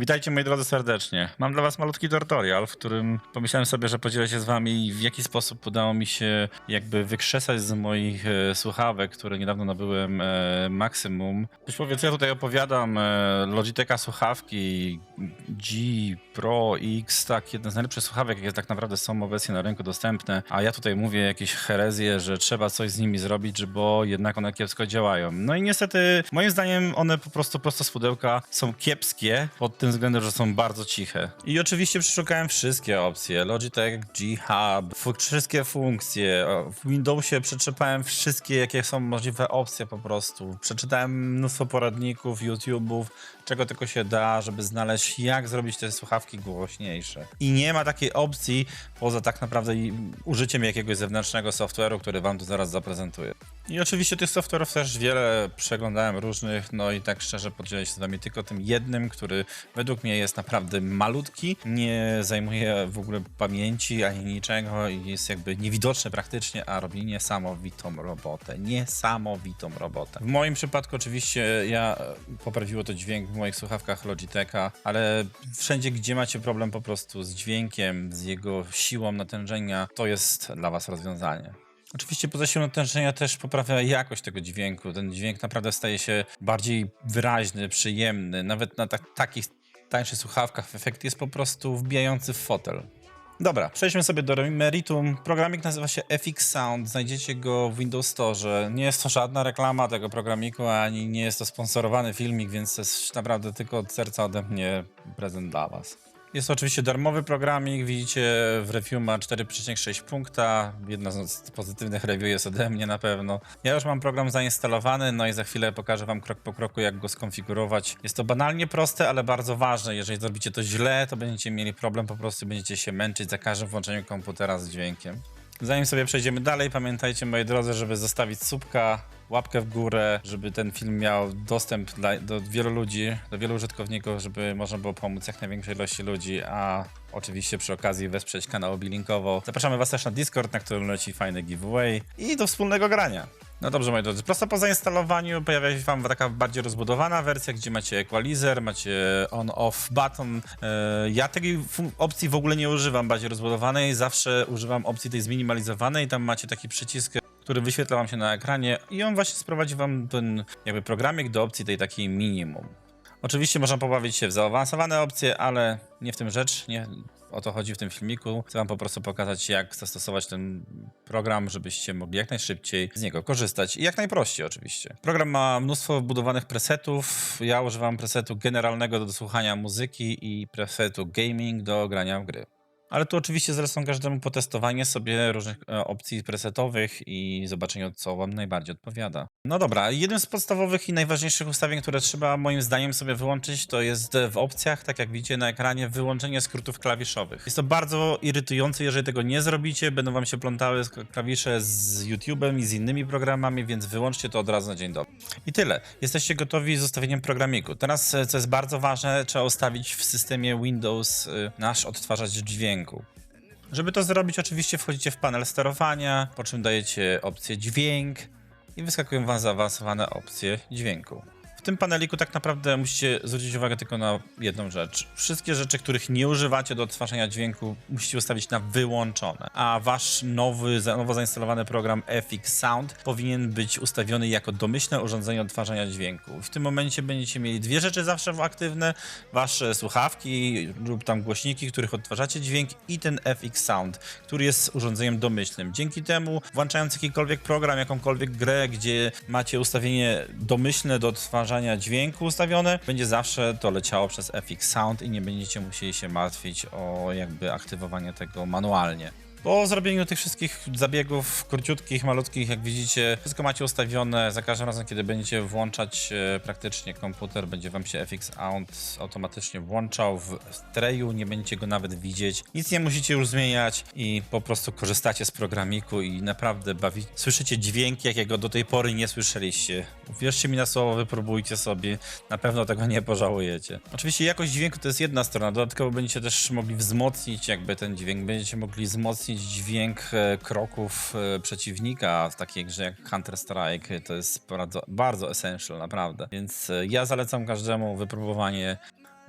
Witajcie moi drodzy serdecznie. Mam dla was malutki tutorial, w którym pomyślałem sobie, że podzielę się z wami w jaki sposób udało mi się jakby wykrzesać z moich e, słuchawek, które niedawno nabyłem e, Maximum. Być powiedz, ja tutaj opowiadam e, Logitecha słuchawki G Pro X, tak, jedne z najlepszych słuchawek, jakie tak naprawdę są obecnie na rynku dostępne, a ja tutaj mówię jakieś herezje, że trzeba coś z nimi zrobić, bo jednak one kiepsko działają. No i niestety, moim zdaniem one po prostu prosto z pudełka są kiepskie pod tym względem, że są bardzo ciche. I oczywiście przeszukałem wszystkie opcje, Logitech G Hub, fu- wszystkie funkcje, w Windowsie przeczytałem wszystkie, jakie są możliwe opcje po prostu. Przeczytałem mnóstwo poradników, YouTube'ów, czego tylko się da, żeby znaleźć, jak zrobić te słuchawki głośniejsze. I nie ma takiej opcji, poza tak naprawdę użyciem jakiegoś zewnętrznego software'u, który wam tu zaraz zaprezentuję. I oczywiście tych software'ów też wiele przeglądałem różnych, no i tak szczerze podzielę się z wami tylko tym jednym, który według mnie jest naprawdę malutki, nie zajmuje w ogóle pamięci ani niczego i jest jakby niewidoczny praktycznie, a robi niesamowitą robotę. Niesamowitą robotę. W moim przypadku oczywiście ja e, poprawiło to dźwięk w moich słuchawkach Logitecha, ale wszędzie, gdzie macie problem po prostu z dźwiękiem, z jego siłą natężenia, to jest dla was rozwiązanie. Oczywiście poza siłą natężenia też poprawia jakość tego dźwięku. Ten dźwięk naprawdę staje się bardziej wyraźny, przyjemny. Nawet na tak, takich tańszych słuchawkach efekt jest po prostu wbijający w fotel. Dobra, przejdźmy sobie do meritum. Programik nazywa się FX Sound. Znajdziecie go w Windows Store. Nie jest to żadna reklama tego programiku, ani nie jest to sponsorowany filmik, więc to jest naprawdę tylko od serca ode mnie prezent dla Was. Jest to oczywiście darmowy programik, widzicie w review ma 4,6 punkta, jedna z pozytywnych review jest ode mnie na pewno. Ja już mam program zainstalowany, no i za chwilę pokażę wam krok po kroku jak go skonfigurować. Jest to banalnie proste, ale bardzo ważne, jeżeli zrobicie to źle, to będziecie mieli problem, po prostu będziecie się męczyć za każdym włączeniem komputera z dźwiękiem. Zanim sobie przejdziemy dalej, pamiętajcie moi drodzy, żeby zostawić subka, łapkę w górę, żeby ten film miał dostęp dla, do wielu ludzi, do wielu użytkowników, żeby można było pomóc jak największej ilości ludzi, a oczywiście przy okazji wesprzeć kanał Bilinkowo. Zapraszamy was też na Discord, na którym leci fajny giveaway i do wspólnego grania. No dobrze, moi drodzy, prosto po zainstalowaniu pojawia się wam taka bardziej rozbudowana wersja, gdzie macie equalizer, macie on-off button. E, Ja tej opcji w ogóle nie używam bardziej rozbudowanej, zawsze używam opcji tej zminimalizowanej, tam macie taki przycisk który wyświetla wam się na ekranie i on właśnie sprowadzi wam ten jakby programik do opcji tej takiej minimum. Oczywiście można pobawić się w zaawansowane opcje, ale nie w tym rzecz, nie o to chodzi w tym filmiku. Chcę wam po prostu pokazać, jak zastosować ten program, żebyście mogli jak najszybciej z niego korzystać i jak najprościej oczywiście. Program ma mnóstwo wbudowanych presetów. Ja używam presetu generalnego do słuchania muzyki i presetu gaming do grania w gry. Ale tu oczywiście zlecam każdemu potestowanie sobie różnych e, opcji presetowych i zobaczenie, co wam najbardziej odpowiada. No dobra, jednym z podstawowych i najważniejszych ustawień, które trzeba moim zdaniem sobie wyłączyć, to jest w opcjach, tak jak widzicie na ekranie, wyłączenie skrótów klawiszowych. Jest to bardzo irytujące, jeżeli tego nie zrobicie, będą wam się plątały klawisze z YouTube'em i z innymi programami, więc wyłączcie to od razu na dzień dobry. I tyle. Jesteście gotowi z ustawieniem programiku. Teraz, e, co jest bardzo ważne, trzeba ustawić w systemie Windows y, nasz odtwarzacz dźwięku. Żeby to zrobić, oczywiście wchodzicie w panel sterowania, po czym dajecie opcję dźwięk i wyskakują wam zaawansowane opcje dźwięku. W tym paneliku tak naprawdę musicie zwrócić uwagę tylko na jedną rzecz. Wszystkie rzeczy, których nie używacie do odtwarzania dźwięku, musicie ustawić na wyłączone. A wasz nowy, nowo zainstalowany program FX Sound powinien być ustawiony jako domyślne urządzenie odtwarzania dźwięku. W tym momencie będziecie mieli dwie rzeczy zawsze aktywne: wasze słuchawki lub tam głośniki, których odtwarzacie dźwięk i ten FX Sound, który jest urządzeniem domyślnym. Dzięki temu, włączając jakikolwiek program, jakąkolwiek grę, gdzie macie ustawienie domyślne do odtwarzania dźwięku ustawione, będzie zawsze to leciało przez FX Sound i nie będziecie musieli się martwić o jakby aktywowanie tego manualnie. Po zrobieniu tych wszystkich zabiegów króciutkich, malutkich, jak widzicie, wszystko macie ustawione. Za każdym razem, kiedy będziecie włączać e, praktycznie komputer, będzie wam się FX Sound automatycznie włączał w treju, nie będziecie go nawet widzieć. Nic nie musicie już zmieniać i po prostu korzystacie z programiku i naprawdę bawi... słyszycie dźwięk, jakiego do tej pory nie słyszeliście. Wierzcie mi na słowo, wypróbujcie sobie, na pewno tego nie pożałujecie. Oczywiście jakość dźwięku to jest jedna strona, dodatkowo będziecie też mogli wzmocnić jakby ten dźwięk, będziecie mogli wzmocnić dźwięk e, kroków e, przeciwnika w takiej grze jak Counter-Strike, to jest bardzo, bardzo essential naprawdę, więc e, ja zalecam każdemu wypróbowanie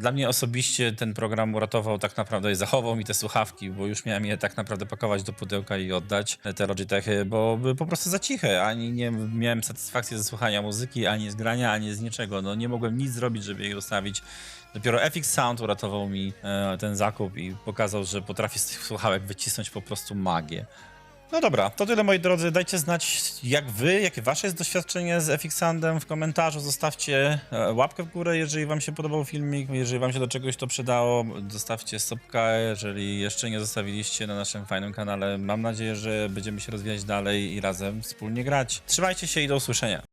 Dla mnie osobiście ten program uratował tak naprawdę i zachował mi te słuchawki, bo już miałem je tak naprawdę pakować do pudełka i oddać, te Logitechy, bo były po prostu za ciche, ani nie miałem satysfakcji ze słuchania muzyki, ani z grania, ani z niczego. No nie mogłem nic zrobić, żeby je ustawić. Dopiero FX Sound uratował mi e, ten zakup i pokazał, że potrafi z tych słuchawek wycisnąć po prostu magię. No dobra, to tyle moi drodzy. Dajcie znać, jak wy, jakie wasze jest doświadczenie z FX w komentarzu. Zostawcie e, łapkę w górę, jeżeli wam się podobał filmik. Jeżeli wam się do czegoś to przydało, zostawcie subka, jeżeli jeszcze nie zostawiliście na naszym fajnym kanale. Mam nadzieję, że będziemy się rozwijać dalej i razem wspólnie grać. Trzymajcie się i do usłyszenia.